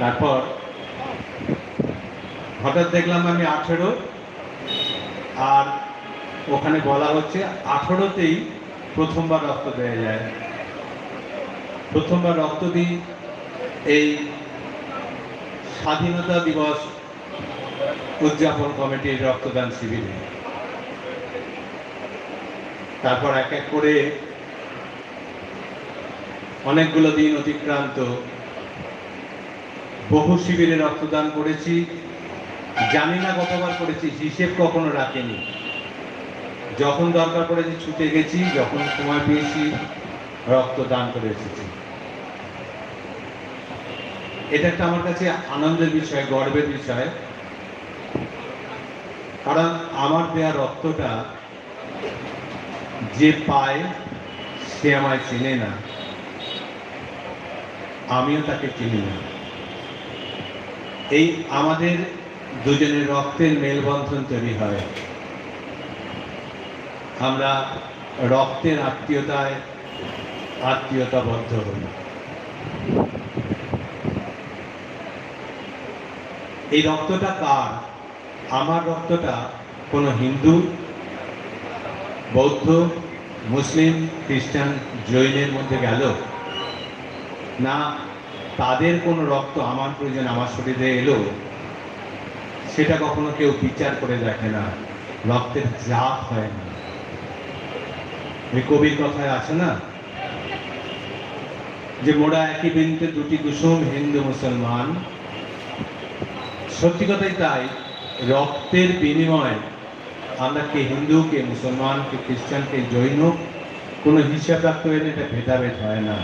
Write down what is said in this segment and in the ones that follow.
তারপর হঠাৎ দেখলাম আমি আঠেরো, আর ওখানে বলা হচ্ছে আঠেরোতেই প্রথমবার রক্ত দেওয়া যায়। প্রথমবার রক্ত দিই এই স্বাধীনতা দিবস উদযাপন কমিটির রক্তদান শিবিরে। তারপর এক এক করে অনেকগুলো দিন অতিক্রান্ত বহু শিবিরে রক্তদান করেছি। জানি না কতবার করেছি, হিসেব কখনো রাখেনি। যখন দরকার পড়েছি ছুটে গেছি, যখন সময় পেয়েছি, রক্তদান করে এসেছি। এটা একটা আমার কাছে আনন্দের বিষয়, গর্বের বিষয়। কারণ আমার দেওয়া রক্তটা যে পায়, সে আমায় চেনে না। আমিও তাকে চিনি না। এই আমাদের দুজনের রক্তের মেলবন্ধন তৈরি হয়। আমরা রক্তের আত্মীয়তায় আত্মীয়তাবদ্ধ হই। এই রক্তটা কার? আমার রক্তটা কোনো হিন্দু, বৌদ্ধ, মুসলিম, খ্রিস্টান, জৈনের মধ্যে গেল? না তাদের কোনো রক্ত আমার প্রয়োজন আমার শরীরে এলো, সেটা কখনো কেউ বিচার করে দেখে না। রক্তের জাত হয় না। কবির কথায় আছে না? যে মোড়া একই বিন্দুতে দুটি কুসুম হিন্দু মুসলমান। সত্যি কথাই তাই, রক্তের বিনিময়ে আমরা কে হিন্দু, কে মুসলমান, কে খ্রিস্টান, কে জৈন, কোনো হিসাব রাখতে হলে এটা ভেদাভেদ হয় না।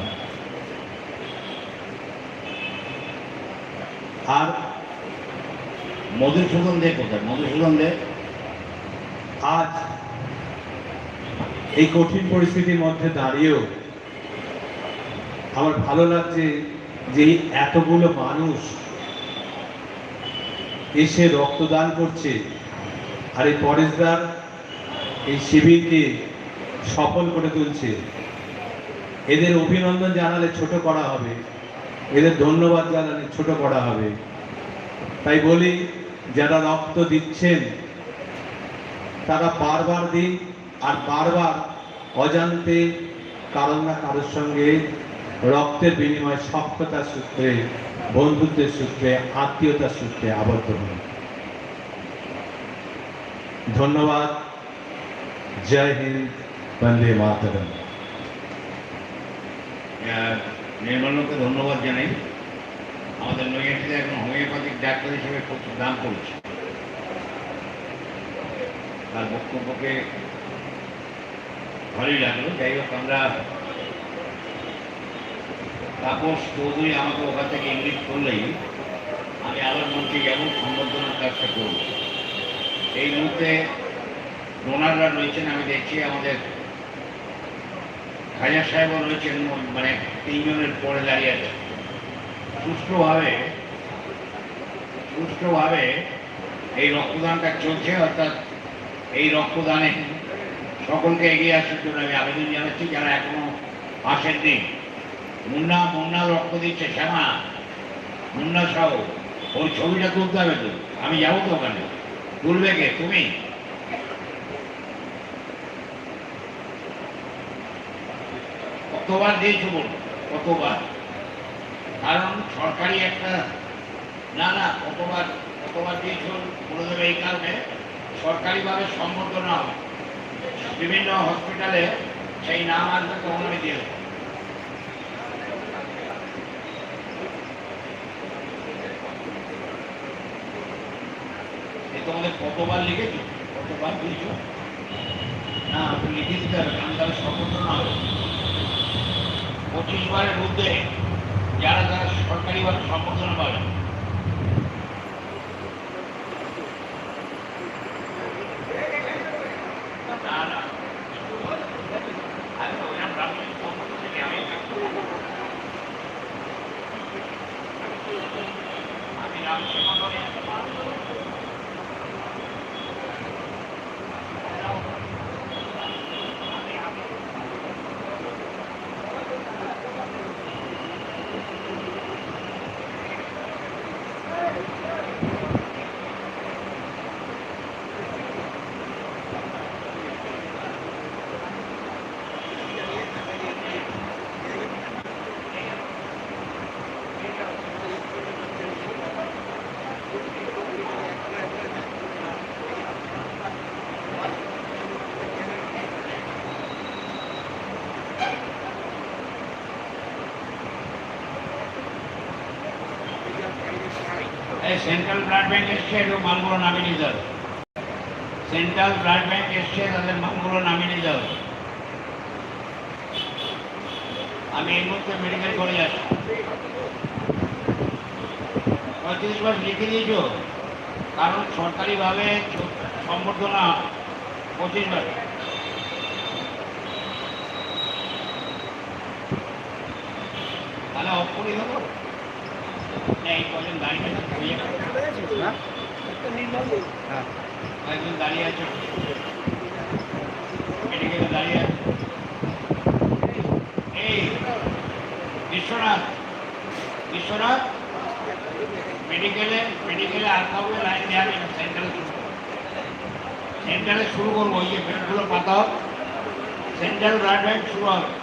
আর মধুসূদন দে কোথায়? মধুসূদন দে, আজ এই কঠিন পরিস্থিতির মধ্যে দাঁড়িয়েও আমার ভালো লাগছে যে এতগুলো মানুষ এসে রক্তদান করছে আর এই পরেশদার এই শিবিরকে সফল করে তুলছে। এদের অভিনন্দন জানালে ছোট করা হবে। এদের ধন্যবাদ জানালে ছোট করা হবে। তাই বলি, যারা রক্ত দিচ্ছেন, তারা বারবার দিন আর বারবার অজান্তে কারও না কারোর সঙ্গে রক্তের বিনিময়ে সক্ষতার সূত্রে, বন্ধুত্বের সূত্রে, আত্মীয়তার সূত্রে আবদ্ধ হন। ধন্যবাদ। জয় হিন্দ, বন্দে মাতরম। আহ, নির্মলকে ধন্যবাদ জানাই। আমাদের নৈয়াটিতে এখন হোমিওপ্যাথিক ডাক্তার হিসেবে প্রচুর দাম করেছে তার বক্তব্যকে ভালোই লাগল। যাই হোক আমরা তাপস চৌধুরী আমাকে ওখান থেকে ইঙ্গিত করলেই আমি আবার মন্ত্রী যাব সম্বর্ধনার কাজটা করব। এই মুহূর্তে ডোনাররা রয়েছেন আমি দেখছি আমাদের খাজা সাহেবও রয়েছেন মানে তিনজনের পরে দাঁড়িয়ে আছে। সুষ্ঠুভাবে সুষ্ঠুভাবে এই রক্তদানটা চলছে, অর্থাৎ এই রক্তদানে সকলকে এগিয়ে আসার জন্য আমি আবেদন জানাচ্ছি, যারা এখনও আসেননি। মুন্না মুন্না রক্ত দিচ্ছে, শ্যামা, মুন্না সহ ওই ছবিটা তুলতে হবে তো। আমি যাব তো ওখানে। তুলবে কে? তুমি? কতবার দিয়েছ বলো কতবার? কারণ সরকারি একটা, না না, কতবার কতবার দিয়েছ বলে দেবে এই কারণে সরকারিভাবে সম্বর্ধনা হবে। বিভিন্ন হসপিটালে সেই নাম আসবে তখন আমি দিয়ে। তোমাদের কতবার লিখেছো? কতবার দিয়েছ? না আপনি লিখে দিতে হবে, কারণ তাহলে সম্বর্ধনা হবে। পঁচিশ বারের মধ্যে যারা যারা সরকারিভাবে সম্বোধনা পাবে না, না। আমি সেন্ট্রাল ব্লাড ব্যাংক এসছে একটু মালগুলো নামিয়ে নিতে হবে সেন্ট্রাল ব্লাড ব্যাংক এসছে তাদের মালগুলো নামিয়ে নিতে হবে আমি এই মুহূর্তে মেডিকেল করে যাচ্ছি পঁয়ত্রিশ বার লিখে দিয়েছ। কারণ সরকারিভাবে সম্বর্ধনা পঁচিশ বার তাহলে অফ দাঁড়িয়ে আছে হয়ে? যাবে দাঁড়িয়ে আছে। আছে। এই বিশ্বনাথ বিশ্বনাথ মেডিকেলে মেডিকেলে আর কাউকে লাইন দেওয়া নেই সেন্টারে সেন্টারে শুরু করব। ওই যে বেডগুলো পাতা সেন্ট্রাল ব্লাড শুরু হবে।